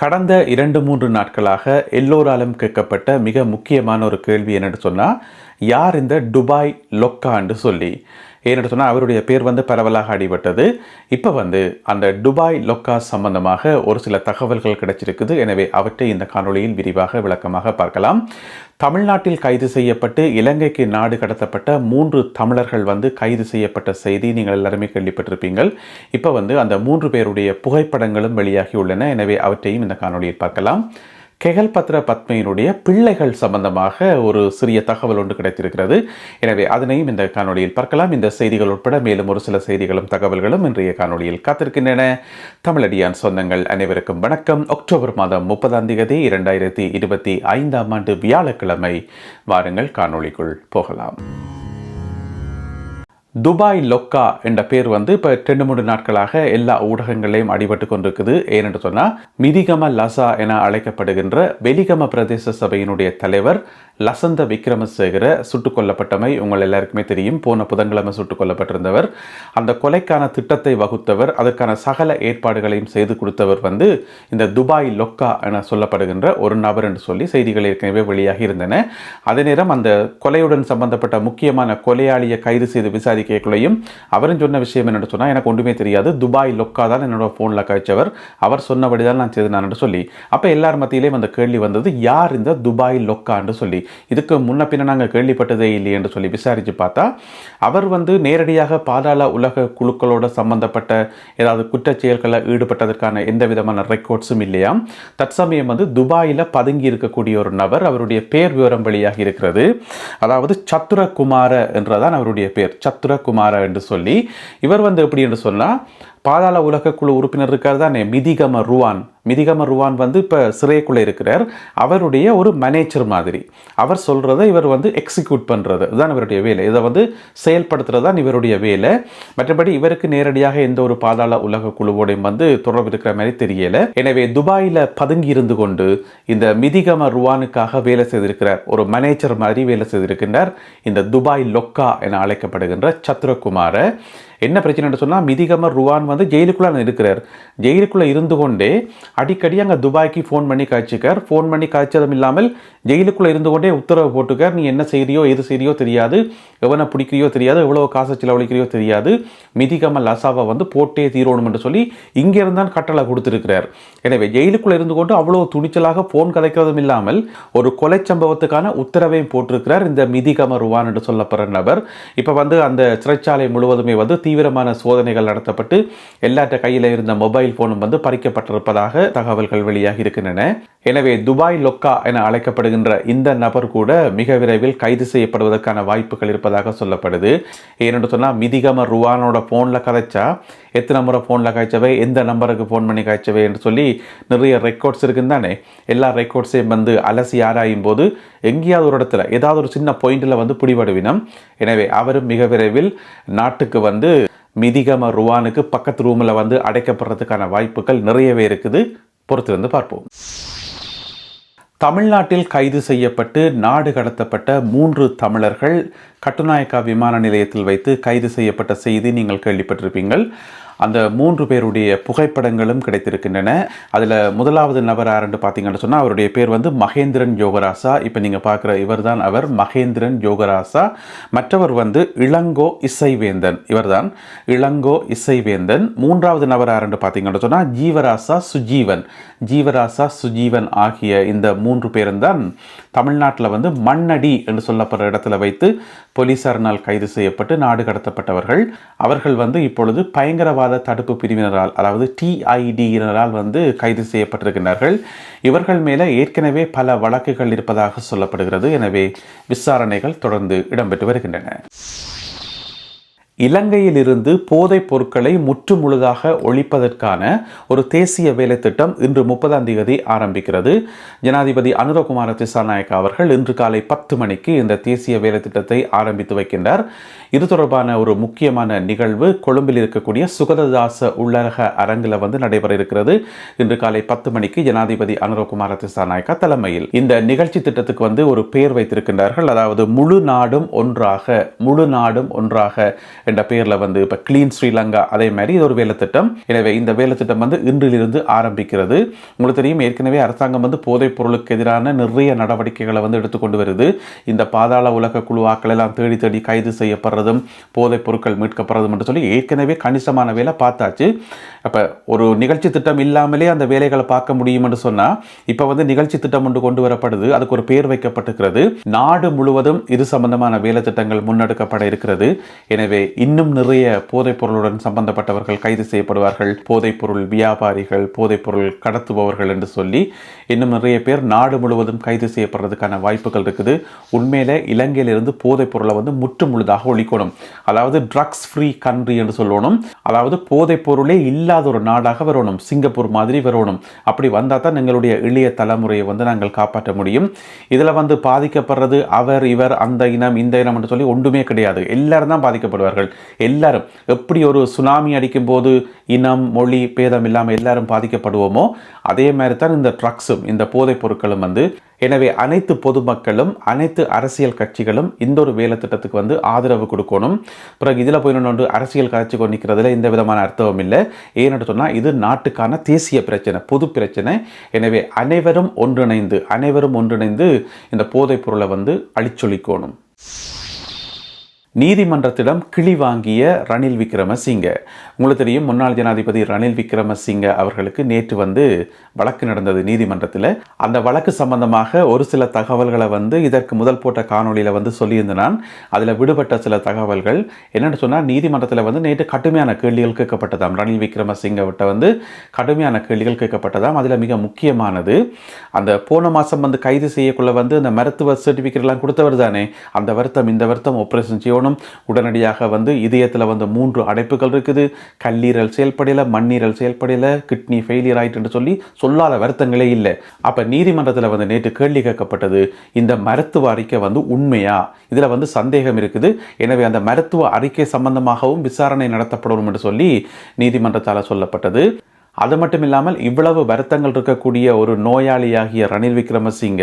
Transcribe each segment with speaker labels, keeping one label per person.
Speaker 1: கடந்த இரண்டு மூன்று நாட்களாக எல்லோராலும் கேட்கப்பட்ட மிக முக்கியமான ஒரு கேள்வி என்னன்னு சொன்னால் யார் இந்த டுபாய் லொக்கான்னு சொல்லி. ஏன்னு சொன்னால் அவருடைய பேர் வந்து பரவலாக அடிபட்டது. இப்போ வந்து அந்த துபாய் லொக்கா சம்பந்தமாக ஒரு சில தகவல்கள் கிடைச்சிருக்குது. எனவே அவற்றை இந்த காணொளியில் விரிவாக விளக்கமாக பார்க்கலாம். தமிழ்நாட்டில் கைது செய்யப்பட்டு இலங்கைக்கு நாடு கடத்தப்பட்ட மூன்று தமிழர்கள் வந்து கைது செய்யப்பட்ட செய்தி நீங்கள் எல்லாருமே கேள்விப்பட்டிருப்பீங்கள். இப்போ வந்து அந்த மூன்று பேருடைய புகைப்படங்களும் வெளியாகி உள்ளன. எனவே அவற்றையும் இந்த காணொலியில் பார்க்கலாம். கெகல் பத்ர பத்மையினுடைய பிள்ளைகள் சம்பந்தமாக ஒரு சிறிய தகவல் ஒன்று கிடைத்திருக்கிறது. எனவே அதனையும் இந்த காணொளியில் பார்க்கலாம். இந்த செய்திகள் உட்பட மேலும் ஒரு சில செய்திகளும் தகவல்களும் இன்றைய காணொளியில் காத்திருக்கின்றன. தமிழடியான் சொந்தங்கள் அனைவருக்கும் வணக்கம். அக்டோபர் மாதம் முப்பதாம் தேதி இரண்டாயிரத்தி இருபத்தி ஐந்தாம் ஆண்டு வியாழக்கிழமை வாருங்கள் காணொளிக்குள் போகலாம். துபாய் லொக்கா என்ற பேர் வந்து இப்போ ரெண்டு மூணு நாட்களாக எல்லா ஊடகங்களையும் அடிபட்டு கொண்டிருக்குது. ஏனென்று சொன்னால் மிதிகம லசா என அழைக்கப்படுகின்ற வெலிகம பிரதேச சபையினுடைய தலைவர் லசந்த விக்ரமசேகர சுட்டுக் கொல்லப்பட்டமை உங்கள் எல்லாருக்குமே தெரியும். போன புதன்கிழமை சுட்டுக் கொல்லப்பட்டிருந்தவர். அந்த கொலைக்கான திட்டத்தை வகுத்தவர் அதற்கான சகல ஏற்பாடுகளையும் செய்து கொடுத்தவர் வந்து இந்த துபாய் லொக்கா என சொல்லப்படுகின்ற ஒரு நபர் என்று சொல்லி செய்திகள் ஏற்கனவே வெளியாகி இருந்தன. அதே நேரம் அந்த கொலையுடன் சம்பந்தப்பட்ட முக்கியமான கொலையாளியை கைது செய்து விசாரிக்கக்குள்ளையும் அவரும் சொன்ன விஷயம் என்னென்னு சொன்னால் எனக்கு ஒன்றுமே தெரியாது. துபாய் லொக்கா தான் என்னோட ஃபோனில் கழிச்சவர். அவர் சொன்னபடி தான் நான் செய்து நான் சொல்லி. அப்போ எல்லார் மத்தியிலேயும் அந்த கேள்வி வந்தது யார் இந்த துபாய் லொக்கா? என்று சொல்லி. இதுக்கு முன்ன பின்ன நாங்கள் கேள்விப்பட்டதே இல்லை என்று சொல்லி விசாரித்து பார்த்தா அவர் வந்து நேரடியாக பாதாள உலக குழுக்களோட சம்பந்தப்பட்ட ஏதாவது குற்றச் செயல்களில் ஈடுபட்டதற்கான எந்த விதமான ரெக்கார்ட்ஸும் இல்லையாம் தற்சமயம் வந்து துபாயில் பதுங்கி இருக்கக்கூடிய ஒரு நபர் அவருடைய பேர் விவரம் வழியாக இருக்கிறது. அதாவது சத்துரகுமார என்றதான் அவருடைய பேர். சத்துரகுமார என்று சொல்லி. இவர் வந்து எப்படி என்று சொன்னால் பாதாள உலக குழு உறுப்பினர் இருக்கார் தானே? மிதிகம ருவான். மிதிகம ருவான் வந்து இப்போ சிறைக்குள்ளே இருக்கிறார். அவருடைய ஒரு மேனேஜர் மாதிரி. அவர் சொல்கிறத இவர் வந்து எக்ஸிக்யூட் பண்ணுறது இதுதான் இவருடைய வேலை. இதை வந்து செயல்படுத்துறது தான் இவருடைய வேலை. மற்றபடி இவருக்கு நேரடியாக எந்த ஒரு பாதாள உலக குழுவோடையும் வந்து தொடர்பு இருக்கிற மாதிரி தெரியலை. எனவே துபாயில் பதுங்கி இருந்து கொண்டு இந்த மிதிகம ருவானுக்காக வேலை செய்திருக்கிறார். ஒரு மேனேஜர் மாதிரி வேலை செய்திருக்கின்றார். இந்த துபாய் லொக்கா என அழைக்கப்படுகின்ற சத்ரகுமாரை. என்ன பிரச்சனைன்னு சொன்னால் மிதிகமர் ருவான் வந்து ஜெயிலுக்குள்ளே இருக்கிறார். ஜெயிலுக்குள்ளே இருந்து கொண்டே அடிக்கடி அங்கே துபாய்க்கு ஃபோன் பண்ணி காய்ச்சிக்கார். ஃபோன் பண்ணி காய்ச்சதும் இல்லாமல் ஜெயிலுக்குள்ளே இருந்து கொண்டே உத்தரவு போட்டுக்கார். நீ என்ன செய்கிறியோ எது செய்கிறியோ தெரியாது. எவனை பிடிக்கிறியோ தெரியாது. எவ்வளோ காசு செலவழிக்கிறியோ தெரியாது. மிதிகமல் லசாவை வந்து போட்டே தீரணும் என்று சொல்லி இங்கே இருந்தான் கட்டளை கொடுத்துருக்கிறார். எனவே ஜெயிலுக்குள்ளே இருந்து கொண்டு அவ்வளோ துணிச்சலாக ஃபோன் கதைக்கிறதும் இல்லாமல் ஒரு கொலை சம்பவத்துக்கான உத்தரவையும் போட்டிருக்கிறார் இந்த மிதிகம ருவான் என்று சொல்லப்படுற நபர். இப்போ வந்து அந்த சிறைச்சாலை முழுவதுமே வந்து தீவிரமான சோதனைகள் நடத்தப்பட்டு எல்லாற்ற கையில் இருந்த மொபைல் போனும் வந்து பறிக்கப்பட்டிருப்பதாக தகவல்கள் வெளியாகி இருக்கின்றன. எனவே துபாய் லொக்கா என அழைக்கப்படுகின்ற இந்த நபர் கூட மிக விரைவில் கைது செய்யப்படுவதற்கான வாய்ப்புகள் இருப்பதாக சொல்லப்படுது. ஏனென்று சொன்னால் மிதிகம ருவானோட ஃபோனில் கதைச்சா எத்தனை முறை ஃபோனில் காய்ச்சவை எந்த நம்பருக்கு ஃபோன் பண்ணி காய்ச்சவை என்று சொல்லி நிறைய ரெக்கார்ட்ஸ் இருக்குன்னு தானே. எல்லா ரெக்கார்ட்ஸையும் வந்து அலசி ஆராயும் போது எங்கேயாவது ஒரு இடத்துல ஏதாவது ஒரு சின்ன பாயிண்டில் வந்து பிடிபடுவினம். எனவே அவரும் மிக விரைவில் நாட்டுக்கு வந்து மிதிகம ருவானுக்கு பக்கத்து ரூமில் வந்து அடைக்கப்படுறதுக்கான வாய்ப்புகள் நிறையவே இருக்குது. பொறுத்திருந்து பார்ப்போம். தமிழ்நாட்டில் கைது செய்யப்பட்டு நாடு கடத்தப்பட்ட மூன்று தமிழர்கள் கட்டுநாயக்கா விமான நிலையத்தில் வைத்து கைது செய்யப்பட்ட செய்தி நீங்கள் கேள்விப்பட்டிருப்பீங்கள். அந்த மூன்று பேருடைய புகைப்படங்களும் கிடைத்திருக்கின்றன. அதில் முதலாவது நபர் யாருன்னு பார்த்தீங்கன்னு சொன்னால் அவருடைய பேர் வந்து மகேந்திரன் யோகராசா. இப்போ நீங்கள் பார்க்குற இவர் தான் அவர் மகேந்திரன் யோகராசா. மற்றவர் வந்து இளங்கோ இசைவேந்தன். இவர்தான் இளங்கோ இசைவேந்தன். மூன்றாவது நபர் யாருன்னு பார்த்தீங்கன்னு சொன்னால் ஜீவராசா சுஜீவன். ஜீவராசா சுஜீவன் ஆகிய இந்த மூன்று பேரும் தான் தமிழ்நாட்டில் வந்து மண்ணடி என்று சொல்லப்படுற இடத்துல வைத்து போலீசாரினால் கைது செய்யப்பட்டு நாடு கடத்தப்பட்டவர்கள். அவர்கள் வந்து இப்பொழுது பயங்கரவாத தடுப்பு பிரிவினரால் அதாவது டிஐடியினரால் வந்து கைது செய்யப்பட்டிருக்கிறார்கள் இவர்கள் மேலே ஏற்கனவே பல வழக்குகள் இருப்பதாக சொல்லப்படுகிறது. எனவே விசாரணைகள் தொடர்ந்து இடம்பெற்று வருகின்றன. இலங்கையிலிருந்து போதைப் பொருட்களை முற்று முழுதாக ஒழிப்பதற்கான ஒரு தேசிய வேலை திட்டம் இன்று முப்பதாம் தேதி ஆரம்பிக்கிறது. ஜனாதிபதி அனுரகுமார திசாநாயக்க அவர்கள் இன்று காலை பத்து மணிக்கு இந்த தேசிய வேலை திட்டத்தை ஆரம்பித்து வைக்கின்றார். இது தொடர்பான ஒரு முக்கியமான நிகழ்வு. கொழும்பில் இருக்கக்கூடிய சுகததாச உள்ளரக அரங்கில் வந்து நடைபெற இருக்கிறது. இன்று காலை பத்து மணிக்கு ஜனாதிபதி அனுரகுமார திசாநாயக்கா தலைமையில் இந்த நிகழ்ச்சி திட்டத்துக்கு வந்து ஒரு பெயர் வைத்திருக்கின்றார்கள். அதாவது முழு நாடும் ஒன்றாக முழு நாடும் ஒன்றாக என்ற பெயரில் வந்து இப்போ கிளீன் ஸ்ரீலங்கா அதே மாதிரி இது ஒரு வேலைத்திட்டம். எனவே இந்த வேலைத்திட்டம் வந்து இன்றிலிருந்து ஆரம்பிக்கிறது. உங்களுக்கு தெரியும் ஏற்கனவே அரசாங்கம் வந்து போதைப் பொருளுக்கு எதிரான நிறைய நடவடிக்கைகளை வந்து எடுத்துக்கொண்டு வருது. இந்த பாதாள உலக குழுவாக்கள் எல்லாம் தேடி தேடி கைது செய்யப்படுறதும் போதைப் பொருட்கள் மீட்கப்படுறதும் என்று சொல்லி ஏற்கனவே கணிசமான வேலை பார்த்தாச்சு. அப்போ ஒரு நிகழ்ச்சி திட்டம் இல்லாமலே அந்த வேலைகளை பார்க்க முடியும் என்று சொன்னால் இப்போ வந்து நிகழ்ச்சி திட்டம் ஒன்று கொண்டு வரப்படுது. அதுக்கு ஒரு பேர் வைக்கப்பட்டிருக்கிறது. நாடு முழுவதும் இது சம்பந்தமான வேலை திட்டங்கள் முன்னெடுக்கப்பட இருக்கிறது. எனவே இன்னும் நிறைய போதைப் பொருளுடன் சம்பந்தப்பட்டவர்கள் கைது செய்யப்படுவார்கள். போதைப் பொருள் வியாபாரிகள் போதைப் பொருள் கடத்துபவர்கள் என்று சொல்லி இன்னும் நிறைய பேர் நாடு முழுவதும் கைது செய்யப்படுறதுக்கான வாய்ப்புகள் இருக்குது. உண்மையில இலங்கையிலிருந்து போதைப் பொருளை வந்து முற்று முழுதாக ஒழிக்கணும். அதாவது ட்ரக்ஸ் ஃப்ரீ கண்ட்ரி என்று சொல்லணும். அதாவது போதைப் பொருளே இல்லாத ஒரு நாடாக வரணும். சிங்கப்பூர் மாதிரி வரணும். அப்படி வந்தால் தான் எங்களுடைய இளைய தலைமுறையை வந்து நாங்கள் காப்பாற்ற முடியும். இதில் வந்து பாதிக்கப்படுறது அவர் இவர் அந்த இனம் இந்த இனம் என்று சொல்லி ஒன்றுமே கிடையாது. எல்லாரும் தான் பாதிக்கப்படுவார்கள். எல்லாரும் எப்படி ஒரு சுனாமி அடிக்கும் போது இனம் மொழி பேதம் இல்லாமல் எல்லாரும் பாதிக்கப்படுவோமோ அதே மாதிரி தான் இந்த ட்ரக்ஸும் இந்த போதைப் பொருட்களும் வந்து எனவே அனைத்து பொதுமக்களும் அனைத்து அரசியல் கட்சிகளும் இந்த ஒரு வேலை திட்டத்துக்கு வந்து ஆதரவு கொடுக்கணும். பிறகு இதில் போய் ஒன்று அரசியல் கட்சி கொண்டிருக்கிறதுல எந்த விதமான அர்த்தமும் இல்லை. ஏன்னு சொன்னால் இது நாட்டுக்கான தேசிய பிரச்சனை பொது பிரச்சனை. எனவே அனைவரும் ஒன்றிணைந்து அனைவரும் ஒன்றிணைந்து இந்த போதைப் பொருளை வந்து அழிச்சொலிக்கணும். நீதிமன்றத்திடம் கிளி வாங்கிய ரணில் விக்ரமசிங்க. உங்களுக்கு தெரியும் முன்னாள் ஜனாதிபதி ரணில் விக்ரமசிங்க அவர்களுக்கு நேற்று வந்து வழக்கு நடந்தது நீதிமன்றத்தில். அந்த வழக்கு சம்பந்தமாக ஒரு சில தகவல்களை வந்து இதற்கு முதல் போட்ட காணொளியில் வந்து சொல்லியிருந்தேன். நான் அதில் விடுபட்ட சில தகவல்கள். என்னென்னு சொன்னால் நீதிமன்றத்தில் வந்து நேற்று கடுமையான கேள்விகள் கேட்கப்பட்டதாம். ரணில் விக்ரமசிங்க விட்ட வந்து கடுமையான கேள்விகள் கேட்கப்பட்டதாம். அதில் மிக முக்கியமானது அந்த போன மாதம் வந்து கைது செய்யக்குள்ள வந்து அந்த மருத்துவ சர்டிஃபிகேட்லாம் கொடுத்தவர் தானே. அந்த வருத்தம் இந்த வருத்தம் ஆப்ரேஷன் செய்யணும் உடனடியாக வந்து இதயத்தில் வந்து மூன்று அடைப்புகள் இருக்குது. கல்லீரல் செயல்படையில் மண்ணீரல் செயல்படையில் கிட்னி ஃபெயிலியர் ஆயிட்டுன்னு சொல்லி சொல்லாத வருத்தங்களே இல்லை. அப்போ நீதிமன்றத்தில் வந்து நேற்று கேள்வி கேட்கப்பட்டது. இந்த மருத்துவ அறிக்கை வந்து உண்மையா? இதில் வந்து சந்தேகம் இருக்குது. எனவே அந்த மருத்துவ அறிக்கை சம்பந்தமாகவும் விசாரணை நடத்தப்படணும் என்று சொல்லி நீதிமன்றத்தால் சொல்லப்பட்டது. அது மட்டும் இல்லாமல் இவ்வளவு வருத்தங்கள் இருக்கக்கூடிய ஒரு நோயாளியாகிய ரணில் விக்ரமசிங்க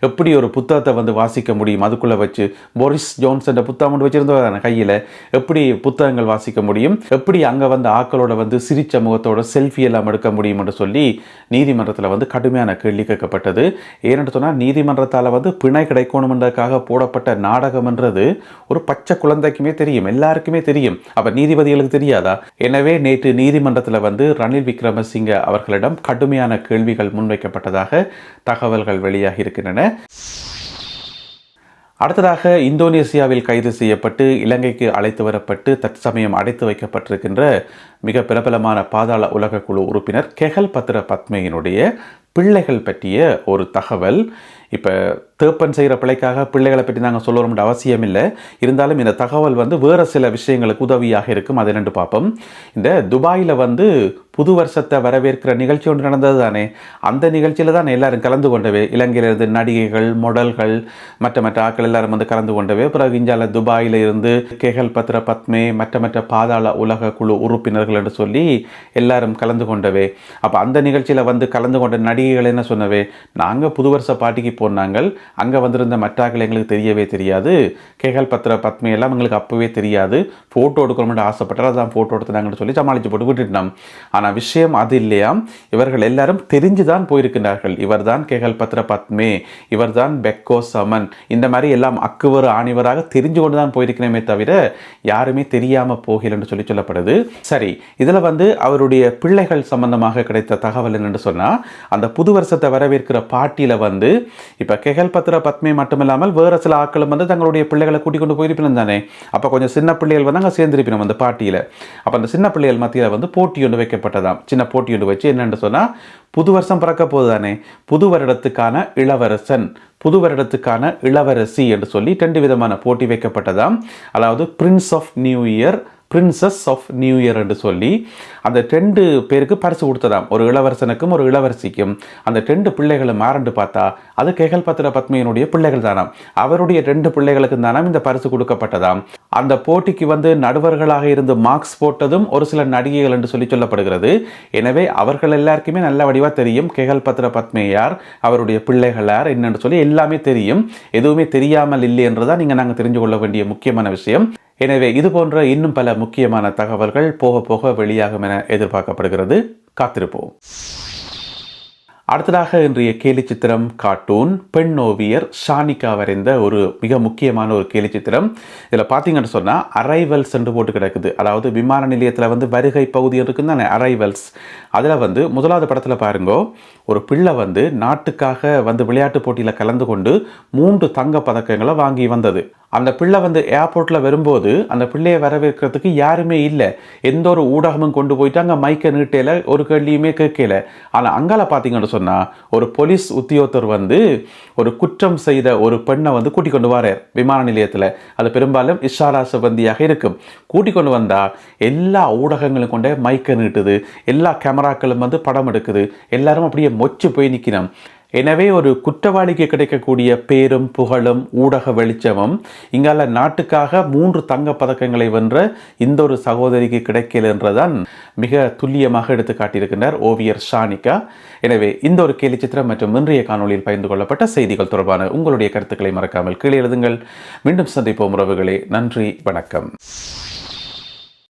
Speaker 1: எப்படி ஒரு புத்தகத்தை வந்து வாசிக்க முடியும்? அதுக்குள்ளே வச்சு போரிஸ் ஜோன்சன் புத்தகம் ஒன்று வச்சிருந்தவர் கையில்? எப்படி புத்தகங்கள் வாசிக்க முடியும்? எப்படி அங்கே வந்து ஆக்களோட வந்து சிரிச்ச முகத்தோட செல்ஃபி எல்லாம் எடுக்க முடியும் என்று சொல்லி நீதிமன்றத்தில் வந்து கடுமையான கேள்வி கேட்கப்பட்டது. ஏன்னு சொன்னால் நீதிமன்றத்தால் வந்து பிணை கிடைக்கணுமென்றதுக்காக போடப்பட்ட நாடகம்ன்றது ஒரு பச்சை குழந்தைக்குமே தெரியும் எல்லாருக்குமே தெரியும். அப்போ நீதிபதிகளுக்கு தெரியாதா? எனவே நேற்று நீதிமன்றத்தில் வந்து ரணில் விக்ரம் விக்ரமசிங்க அவர்களிடம் கடுமையான கேள்விகள் முன்வைக்கப்பட்டதாக தகவல்கள் வெளியாகி இருக்கின்றன. அடுத்ததாக இந்தோனேசியாவில் கைது செய்யப்பட்டு இலங்கைக்கு அழைத்து வரப்பட்டு தற்சமயம் அடைத்து வைக்கப்பட்டிருக்கின்ற மிக பிரபலமான பாதாள உலக குழு உறுப்பினர் கெகல் பத்ர பத்மையினுடைய பிள்ளைகள் பற்றிய ஒரு தகவல். இப்போ தேப்பன் செய்கிற பிள்ளைக்காக பிள்ளைகளை பற்றி நாங்கள் சொல்லணும்னு அவசியம் இல்லை இருந்தாலும் இந்த தகவல் வந்து வேறு சில விஷயங்களுக்கு உதவியாக இருக்கும். அதை ரெண்டு பார்ப்போம். இந்த துபாயில் வந்து புது வருஷத்தை வரவேற்கிற நிகழ்ச்சி ஒன்று நடந்தது தானே? அந்த நிகழ்ச்சியில் தான் எல்லாரும் கலந்து கொண்டவே இலங்கையிலிருந்து நடிகைகள் மொடல்கள் மற்ற மற்ற ஆட்கள் எல்லாரும் வந்து கலந்து கொண்டவே பிறகு இந்தியாவில் துபாயில் இருந்து கேகல் பத்ர பத்மே மற்ற மற்ற பாதாள உலக குழு உறுப்பினர்கள் என்று சொல்லி எல்லாரும் கலந்து கொண்டவே. அப்போ அந்த நிகழ்ச்சியில் வந்து கலந்து கொண்ட நடிகைகள் என்ன சொன்னவே? நாங்கள் புது வருஷ பாட்டிக்கு போனாங்கள் அங்கே வந்திருந்த மற்றாக்கள் எங்களுக்கு தெரியவே தெரியாது. கேகல் பத்திர பத்மை எல்லாம் எங்களுக்கு அப்போவே தெரியாது. ஃபோட்டோ எடுக்கணும்னு ஆசைப்பட்டால் அதான் ஃபோட்டோ எடுத்துனாங்கன்னு சொல்லி சமாளித்து போட்டு விட்டுட்டோம். ஆனால் விஷயம் அது இல்லையாம் இவர்கள் எல்லாரும் தெரிஞ்சு தான் போயிருக்கிறார்கள் இவர்தான் கேகல் பத்திர பத்மே இவர்தான் பெக்கோ சமன். இந்த மாதிரி எல்லாம் அக்குவர் ஆணிவராக தெரிஞ்சு கொண்டு தான் போயிருக்கணுமே தவிர யாருமே தெரியாமல் போகலன்னு சொல்லி சொல்லப்படுது. சரி இதில் வந்து அவருடைய பிள்ளைகள் சம்பந்தமாக கிடைத்த தகவல் என்னென்னு சொன்னால் அந்த புது வருஷத்தை வரவேற்கிற பாட்டியில் வந்து இப்போ கெகல் பத்திர பத்மி மட்டுமில்லாமல் வேறு சில ஆட்களும் வந்து தங்களுடைய பிள்ளைகளை கூட்டிக் கொண்டு போயிருப்பினும் தானே. அப்போ கொஞ்சம் சின்ன பிள்ளைகள் வந்து அங்கே சேர்ந்திருப்பினோம் அந்த பாட்டியில். அப்போ அந்த சின்ன பிள்ளைகள் மத்தியில் வந்து போட்டி ஒன்று வைக்கப்பட்டதாம். சின்ன போட்டி ஒன்று வச்சு என்னென்னு சொன்னால் புது வருஷம் பிறக்க போகுது தானே. புது வருடத்துக்கான இளவரசன் புது வருடத்துக்கான இளவரசி என்று சொல்லி ரெண்டு விதமான போட்டி வைக்கப்பட்டதாம். அதாவது prince of new year princess of new year என்று சொல்லி அந்த ரெண்டு பேருக்கு பரிசு கொடுத்ததாம். ஒரு இளவரசனுக்கும் ஒரு இளவரசிக்கும். அந்த ரெண்டு பிள்ளைகளும் மாறண்டு பார்த்தா அது கேகல் பத்திர பத்மையினுடைய பிள்ளைகள் தானாம். அவருடைய ரெண்டு பிள்ளைகளுக்கு தானாம் இந்த பரிசு கொடுக்கப்பட்டதாம். அந்த போட்டிக்கு வந்து நடுவர்களாக இருந்து மார்க்ஸ் போட்டதும் ஒரு சில நடிகைகள் என்று சொல்லி சொல்லப்படுகிறது. எனவே அவர்கள் எல்லாருக்குமே நல்ல வடிவாக தெரியும். கேகல் பத்திர பத்மியார் அவருடைய பிள்ளைகள் யார் சொல்லி எல்லாமே தெரியும். எதுவுமே தெரியாமல் இல்லை என்றுதான் நீங்கள் நாங்கள் தெரிஞ்சு கொள்ள வேண்டிய முக்கியமான விஷயம். எனவே இது போன்ற இன்னும் பல முக்கியமான தகவல்கள் போக போக வெளியாகும் என எதிர்பார்க்கப்படுகிறது. காத்திருப்போம். அடுத்ததாக இன்றைய கேலி சித்திரம் கார்ட்டூன். பெண் ஓவியர் ஷானிகா வரைந்த ஒரு மிக முக்கியமான ஒரு கேலி சித்திரம். இதில் பார்த்தீங்கன்னு சொன்னால் அரைவல்ஸ் என்று போட்டு கிடக்குது. அதாவது விமான நிலையத்தில் வந்து வருகை பகுதி இருக்குன்னு தானே அரைவல்ஸ் அதில் வந்து முதலாவது படத்தில் பாருங்கோ ஒரு பிள்ளை வந்து நாட்டுக்காக வந்து விளையாட்டு போட்டியில் கலந்து கொண்டு மூன்று தங்க பதக்கங்களை வாங்கி வந்தது. அந்த பிள்ளை வந்து ஏர்போர்ட்டில் வரும்போது அந்த பிள்ளையை வரவேற்கிறதுக்கு யாருமே இல்லை. எந்த ஒரு ஊடகமும் கொண்டு போயிட்டு அங்கே மைக்கை நீட்டையில் ஒரு கேள்வியுமே கேட்கல. ஆனால் அங்கால பார்த்தீங்கன்னு சொன்னால் ஒரு போலீஸ் உத்தியோகத்தர் வந்து ஒரு குற்றம் செய்த ஒரு பெண்ணை வந்து கூட்டிக் கொண்டு வரார் விமான நிலையத்தில். அது பெரும்பாலும் இஷாரா சிபந்தியாக இருக்கும். கூட்டிக் கொண்டு வந்தால் எல்லா ஊடகங்களும் கொண்டே மைக்கை நீட்டுது. எல்லா கேமராக்களும் வந்து படம் எடுக்குது. எல்லாரும் அப்படியே மொச்சு போய் நிற்கணும் எனவே ஒரு குற்றவாளிக்கு கிடைக்கக்கூடிய பேரும் புகழும் ஊடக வெளிச்சமும் இங்கால நாட்டுக்காக மூன்று தங்க பதக்கங்களை வென்ற இந்த ஒரு சகோதரிக்கு கிடைக்கல என்றுதான் மிக துல்லியமாக எடுத்து காட்டியிருக்கின்றார் ஓவியர் ஷானிகா. எனவே இந்த ஒரு கேலி சித்திரம் மற்றும் இன்றைய காணொலியில் பகிர்ந்து கொள்ளப்பட்ட செய்திகள் தொடர்பான உங்களுடைய கருத்துக்களை மறக்காமல் கீழே எழுதுங்கள். மீண்டும் சந்திப்போம் உறவுகளே. நன்றி வணக்கம்.